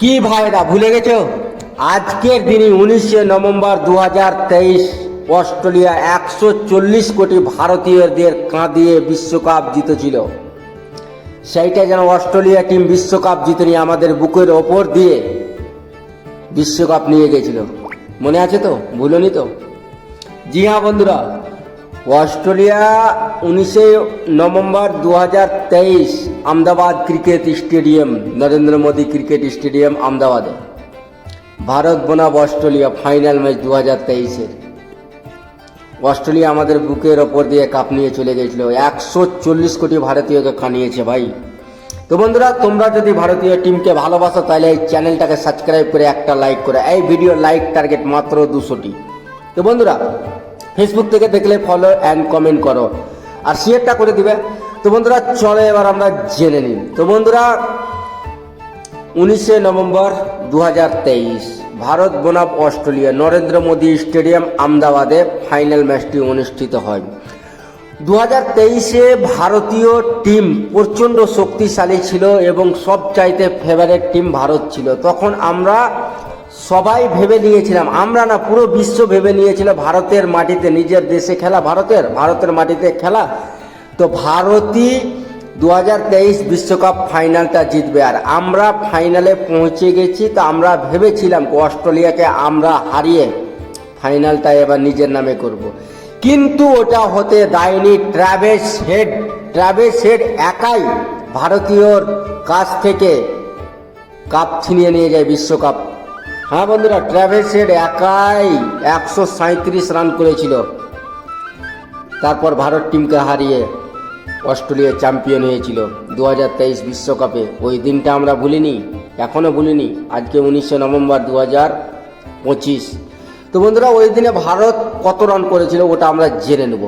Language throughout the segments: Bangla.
কি ভাইরা ভুলে গেছো? আজকের দিনই উনিশে নভেম্বর দু হাজার তেইশ, অস্ট্রেলিয়া একশো চল্লিশ কোটি ভারতীয়দের কাঁদিয়ে বিশ্বকাপ জিতেছিল। সেইটা যেন অস্ট্রেলিয়া টিম বিশ্বকাপ জিতে নিয়ে আমাদের বুকের ওপর দিয়ে বিশ্বকাপ নিয়ে গেছিল। মনে আছে তো? ভুলনি তো? জি হ্যাঁ বন্ধুরা অস্ট্রেলিয়া উনিশে নভেম্বর দু হাজার তেইশ Ahmedabad cricket stadium, Narendra Modi cricket stadium, আমদাবাদে। Bharat বনাম অস্ট্রেলিয়া ফাইনাল ম্যাচ দু হাজার তেইশের অস্ট্রেলিয়া আমাদের বুকের ওপর দিয়ে কাপ নিয়ে চলে গেছিল। একশো চল্লিশ কোটি ভারতীয়কে খানিয়েছে ভাই। তো বন্ধুরা, তোমরা যদি ভারতীয় টিমকে ভালোবাসো, তাহলে এই চ্যানেলটাকে সাবস্ক্রাইব করে একটা লাইক করে। এই ভিডিও লাইক টার্গেট মাত্র দুশোটি। তো বন্ধুরা ফেসবুক থেকে দেখলে ফলো অ্যান্ড কমেন্ট করো। আর শেয়ারটা করে দিবে। তো বন্ধুরা, চলো এবার আমরা জেনে নিই। তো বন্ধুরা, উনিশে নভেম্বর দু হাজার তেইশ, ভারত বনাম অস্ট্রেলিয়া, নরেন্দ্র মোদী স্টেডিয়াম আমদাবাদে ফাইনাল ম্যাচটি অনুষ্ঠিত হয়। দু হাজার তেইশে ভারতীয় টিম প্রচণ্ড শক্তিশালী ছিল এবং সব চাইতে ফেভারেট টিম ভারত ছিল। তখন আমরা সবাই ভেবে নিয়েছিলাম, আমরা না পুরো বিশ্ব ভেবে নিয়েছিল ভারতের মাটিতে, নিজের দেশে খেলা, ভারতের ভারতের মাটিতে খেলা। তো ভারতই দু বিশ্বকাপ ফাইনালটা জিতবে, আর আমরা ফাইনালে পৌঁছে গেছি, তো আমরা ভেবেছিলাম অস্ট্রেলিয়াকে আমরা হারিয়ে ফাইনালটা এবার নিজের নামে করব। কিন্তু ওটা হতে দেয়নি ট্রাভেস হেড। ট্রাভেস হেড একাই ভারতীয়র কাছ থেকে কাপ ছিনিয়ে নিয়ে যায় বিশ্বকাপ। হ্যাঁ বন্ধুরা হেড একাই একশো সাঁত্রিশ রান করেছিল। তারপর ভারত টিমকে হারিয়ে অস্ট্রেলিয়া চ্যাম্পিয়ন হয়েছিল দু হাজার তেইশ বিশ্বকাপে। ওই দিনটা আমরা ভুলিনি এখনও ভুলিনি, আজকে উনিশে নভেম্বর দু হাজার পঁচিশ। তো বন্ধুরা, ওই দিনে ভারত কত রান করেছিল ওটা আমরা জেনে নেব।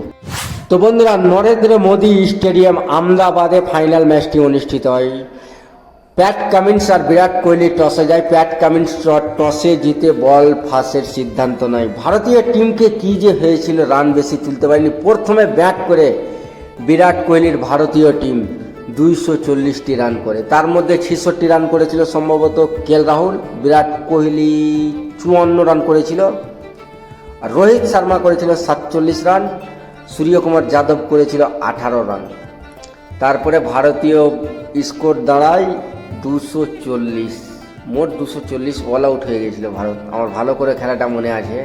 তো বন্ধুরা, নরেন্দ্র মোদী স্টেডিয়াম আহমেদাবাদে ফাইনাল ম্যাচটি অনুষ্ঠিত হয়। প্যাট কামিন্স আর বিরাট কোহলি টসে যায়। প্যাট কামিন্স টসে জিতে বল ফাঁসের সিদ্ধান্ত নেয়। ভারতীয় টিমকে কি যে হয়েছিল রান বেশি তুলতে পারেনি। প্রথমে ব্যাট করে বিরাট কোহলির ভারতীয় টিম দুইশো চল্লিশটি রান করে। তার মধ্যে ছেষট্টি রান করেছিল সম্ভবত কেল রাহুল। বিরাট কোহলি চুয়ান্ন রান করেছিল। আর রোহিত শর্মা করেছিল সাতচল্লিশ রান। সূর্যকুমার যাদব করেছিল আঠারো রান। তারপরে ভারতীয় স্কোর দাঁড়ায় দুশো চল্লিশ, মোট দুশো চল্লিশ অল আউট হয়ে গেছিল ভারত। আমার ভালো করে খেলাটা মনে আছে।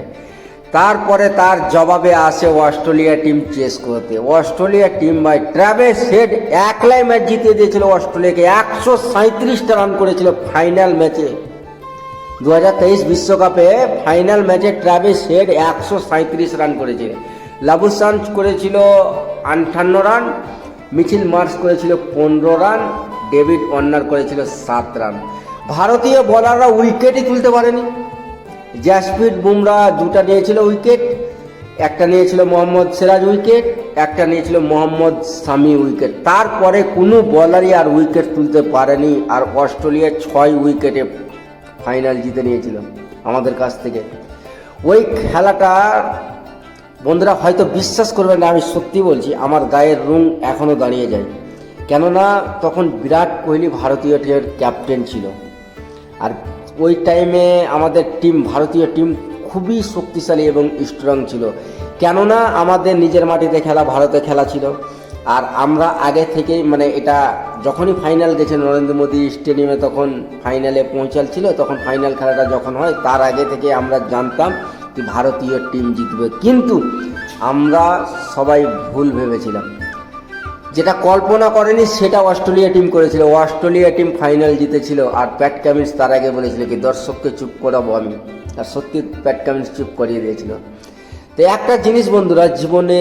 তারপরে তার জবাবে আসে অস্ট্রেলিয়া টিম চেস করতে। Australia team by Travis Head একলাই ম্যাচ জিতে দিয়েছিল অস্ট্রেলিয়াকে। একশো সাঁত্রিশটা রান করেছিল ফাইনাল ম্যাচে দু বিশ্বকাপে ফাইনাল ম্যাচে ট্রাভেস হেড একশো সাঁত্রিশ রান করেছিল লাবুসাঞ্জ করেছিল আটান্ন রান মিছিল মার্স করেছিল পনেরো রান ডেভিড ওয়ার্নার করেছিল সাত রান। ভারতীয় বলাররা উইকেটই তুলতে পারেনি। জাসপ্রীত বুমরা দুটা নিয়েছিল উইকেট, একটা নিয়েছিল মোহাম্মদ সিরাজ উইকেট, একটা নিয়েছিল মোহাম্মদ সামি উইকেট। তারপরে কোনো বলারই আর উইকেট তুলতে পারেনি আর অস্ট্রেলিয়া ছয় উইকেটে ফাইনাল জিতে নিয়েছিল আমাদের কাছ থেকে। ওই খেলাটা বন্ধুরা হয়তো বিশ্বাস করবেন না, আমি সত্যি বলছি, আমার গায়ের রুং এখনও দাঁড়িয়ে যায়। কেননা তখন বিরাট কোহলি ভারতীয় টিমের ক্যাপ্টেন ছিল। আর ওই টাইমে আমাদের টিম, ভারতীয় টিম খুবই শক্তিশালী এবং স্ট্রং ছিল। কেননা আমাদের নিজের মাটিতে খেলা, ভারতে খেলা ছিল। আর আমরা আগে থেকেই মানে এটা যখনই ফাইনাল গেছে নরেন্দ্র মোদী স্টেডিয়ামে তখন ফাইনালে পৌঁছাল ছিল তখন ফাইনাল খেলাটা যখন হয়, তার আগে থেকে আমরা জানতাম যে ভারতীয় টিম জিতবে। কিন্তু আমরা সবাই ভুল ভেবেছিলাম। যেটা কল্পনা করেনি, সেটা অস্ট্রেলিয়া টিম করেছিল। অস্ট্রেলিয়া টিম ফাইনাল জিতেছিল আর প্যাট কামিন্স তার আগে বলেছিল কি, দর্শককে চুপ করাবো আমি। আর সত্যি প্যাট কামিন্স চুপ করিয়ে দিয়েছিল। তো একটা জিনিস বন্ধুরা, জীবনে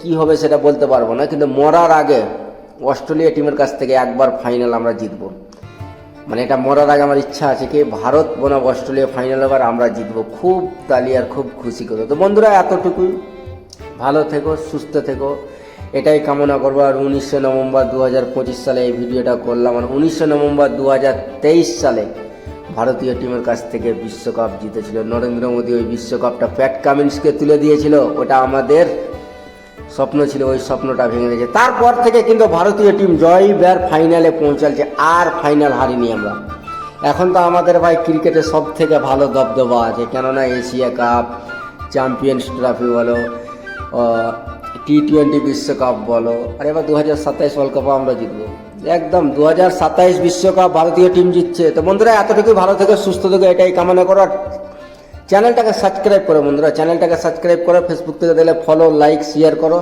কি হবে সেটা বলতে পারব না, কিন্তু মরার আগে অস্ট্রেলিয়া টিমের কাছ থেকে একবার ফাইনাল আমরা জিতবো। মানে এটা মরার আগে আমার ইচ্ছা আছে কি, ভারত বনাম অস্ট্রেলিয়া ফাইনাল এবার আমরা জিতবো। খুব তালি আর খুব খুশি করব তো বন্ধুরা, এতটুকুই। ভালো থেকো, সুস্থ থেকো। এটাই কামনা করব। আর উনিশশো নভেম্বর দু হাজার পঁচিশ সালে এই ভিডিওটা করলাম। আর উনিশশো নভেম্বর দু হাজার তেইশ সালে ভারতীয় টিমের কাছ থেকে বিশ্বকাপ জিতেছিল। নরেন্দ্র মোদী ওই বিশ্বকাপটা প্যাট কামিন্সকে তুলে দিয়েছিল। ওটা আমাদের স্বপ্ন ছিল, ওই স্বপ্নটা ভেঙে গেছে। তারপর থেকে কিন্তু ভারতীয় টিম জয় ব্যার ফাইনালে পৌঁছালছে আর ফাইনাল হারিনি আমরা। এখন তো আমাদের ভাই ক্রিকেটে সব থেকে ভালো দবদবা আছে। কেননা এশিয়া কাপ, চ্যাম্পিয়ন্স ট্রফি বলো টি টোয়েন্টি বিশ্বকাপ বলো, আর এবার দু হাজার সাতাইশ ওয়ার্ল্ড কাপও আমরা জিতবো। একদম দু হাজার সাতাইশ বিশ্বকাপ ভারতীয় টিম জিতছে। তো বন্ধুরা এতটুকু ভালো থেকে, সুস্থ থেকে, এটাই কামনা করো। চ্যানেলটাকে সাবস্ক্রাইব করো বন্ধুরা চ্যানেলটাকে সাবস্ক্রাইব করো ফেসবুক থেকে দিলে ফলো লাইক শেয়ার করো।